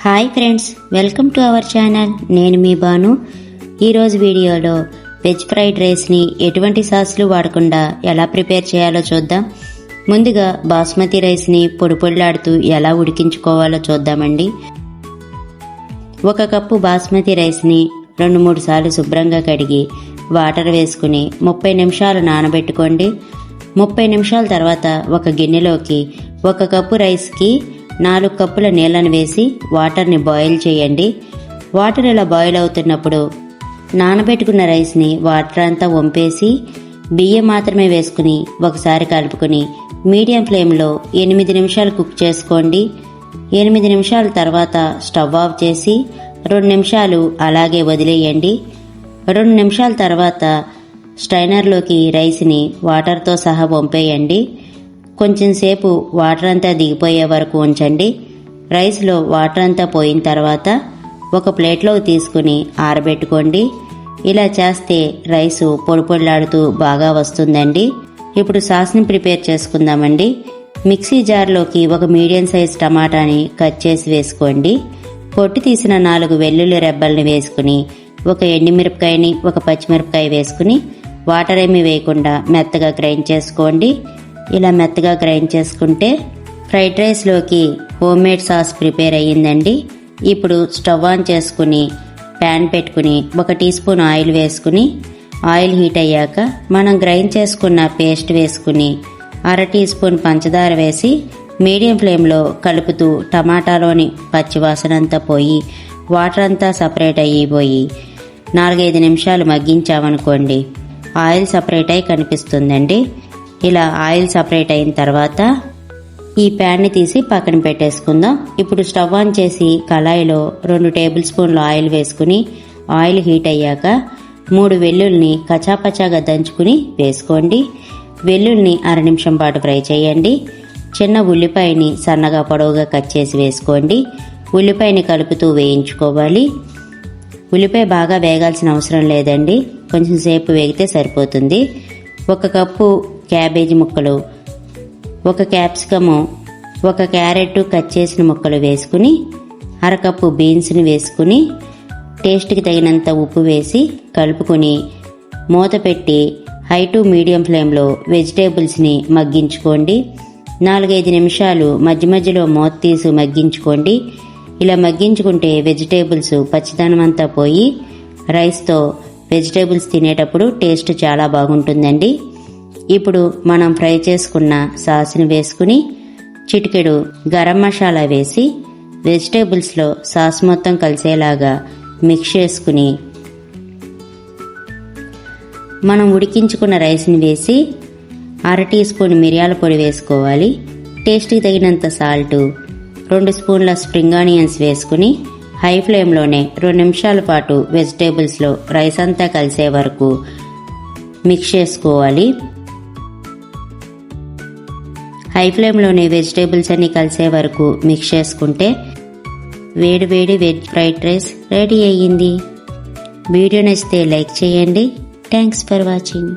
Hi friends welcome to our channel. నేను మీ బాను ఈరోజు వీడియోలో వెజ్ ఫ్రైడ్ రైస్ని ఎటువంటి సాస్లు వాడకుండా ఎలా ప్రిపేర్ చేయాలో చూద్దాం. ముందుగా బాస్మతి రైస్ని పొడి పొడిలాడుతూ ఎలా ఉడికించుకోవాలో చూద్దామండి. ఒక కప్పు బాస్మతి రైస్ని రెండు మూడు సార్లు శుభ్రంగా కడిగి వాటర్ వేసుకుని ముప్పై నిమిషాలు నానబెట్టుకోండి. ముప్పై నిమిషాల తర్వాత ఒక గిన్నెలోకి ఒక కప్పు రైస్కి నాలుగు కప్పుల నీళ్ళను వేసి వాటర్ని బాయిల్ చేయండి. వాటర్ ఇలా బాయిల్ అవుతున్నప్పుడు నానబెట్టుకున్న రైస్ని వాటర్ అంతా వంపేసి బియ్యం మాత్రమే వేసుకుని ఒకసారి కలుపుకొని మీడియం ఫ్లేమ్లో ఎనిమిది నిమిషాలు కుక్ చేసుకోండి. ఎనిమిది నిమిషాల తర్వాత స్టవ్ ఆఫ్ చేసి రెండు నిమిషాలు అలాగే వదిలేయండి. రెండు నిమిషాల తర్వాత స్ట్రైనర్లోకి రైస్ని వాటర్తో సహా వంపేయండి. కొంచెం సేపు వాటర్ అంతా దిగిపోయే వరకు ఉంచండి. రైస్లో వాటర్ అంతా పోయిన తర్వాత ఒక ప్లేట్లో తీసుకుని ఆరబెట్టుకోండి. ఇలా చేస్తే రైసు పొడిపొడిలాడుతూ బాగా వస్తుందండి. ఇప్పుడు సాస్ని ప్రిపేర్ చేసుకుందామండి. మిక్సీ జార్లోకి ఒక మీడియం సైజ్ టమాటాని కట్ చేసి వేసుకోండి. పొట్టు తీసిన నాలుగు వెల్లుల్లి రెబ్బల్ని వేసుకుని ఒక ఎండుమిరపకాయని ఒక పచ్చిమిరపకాయ వేసుకుని వాటర్ ఏమీ వేయకుండా మెత్తగా గ్రైండ్ చేసుకోండి. ఇలా మెత్తగా గ్రైండ్ చేసుకుంటే ఫ్రైడ్ రైస్లోకి హోమ్ మేడ్ సాస్ ప్రిపేర్ అయ్యిందండి. ఇప్పుడు స్టవ్ ఆన్ చేసుకుని ప్యాన్ పెట్టుకుని ఒక టీ స్పూన్ ఆయిల్ వేసుకుని ఆయిల్ హీట్ అయ్యాక మనం గ్రైండ్ చేసుకున్న పేస్ట్ వేసుకుని అర టీ స్పూన్ పంచదార వేసి మీడియం ఫ్లేమ్లో కలుపుతూ టమాటాలోని పచ్చివాసన అంతా పోయి వాటర్ అంతా సపరేట్ అయిపోయి నాలుగైదు నిమిషాలు మగ్గించామనుకోండి. ఆయిల్ సపరేట్ అయి కనిపిస్తుందండి. ఇలా ఆయిల్ సపరేట్ అయిన తర్వాత ఈ ప్యాన్ని తీసి పక్కన పెట్టేసుకుందాం. ఇప్పుడు స్టవ్ ఆన్ చేసి కళాయిలో రెండు టేబుల్ స్పూన్లు ఆయిల్ వేసుకుని ఆయిల్ హీట్ అయ్యాక మూడు వెల్లుల్ని కచాపచాగా దంచుకుని వేసుకోండి. వెల్లుల్ని అర నిమిషం పాటు ఫ్రై చేయండి. చిన్న ఉల్లిపాయని సన్నగా పొడవుగా కట్ చేసి వేసుకోండి. ఉల్లిపాయని కలుపుతూ వేయించుకోవాలి. ఉల్లిపాయ బాగా వేగాల్సిన అవసరం లేదండి. కొంచెం సేపు వేగితే సరిపోతుంది. ఒక కప్పు క్యాబేజీ ముక్కలు ఒక క్యాప్సికము ఒక క్యారెట్ కట్ చేసిన ముక్కలు వేసుకుని అరకప్పు బీన్స్ని వేసుకుని టేస్ట్కి తగినంత ఉప్పు వేసి కలుపుకొని మూత పెట్టి హై టు మీడియం ఫ్లేమ్లో వెజిటేబుల్స్ని మగ్గించుకోండి. నాలుగైదు నిమిషాలు మధ్య మధ్యలో మూత తీసి మగ్గించుకోండి. ఇలా మగ్గించుకుంటే వెజిటేబుల్స్ పచ్చిదనం అంతా పోయి రైస్తో వెజిటేబుల్స్ తినేటప్పుడు టేస్ట్ చాలా బాగుంటుందండి. ఇప్పుడు మనం ఫ్రై చేసుకున్న సాస్ని వేసుకుని చిటికెడు గరం మసాలా వేసి వెజిటేబుల్స్లో సాస్ మొత్తం కలిసేలాగా మిక్స్ చేసుకుని మనం ఉడికించుకున్న రైస్ని వేసి అర టీ స్పూన్ మిరియాల పొడి వేసుకోవాలి. టేస్ట్కి తగినంత సాల్టు రెండు స్పూన్ల స్ప్రింగ్ ఆనియన్స్ వేసుకుని హై ఫ్లేమ్లోనే రెండు నిమిషాల పాటు వెజిటేబుల్స్లో రైస్ అంతా కలిసే వరకు మిక్స్ చేసుకోవాలి. హై ఫ్లేమ్లోనే వెజిటేబుల్స్ అన్ని కలిసే వరకు మిక్స్ చేసుకుంటే వేడి వేడి వెజ్ ఫ్రైడ్ రైస్ రెడీ అయ్యింది. వీడియో నచ్చితే లైక్ చేయండి. Thanks for watching.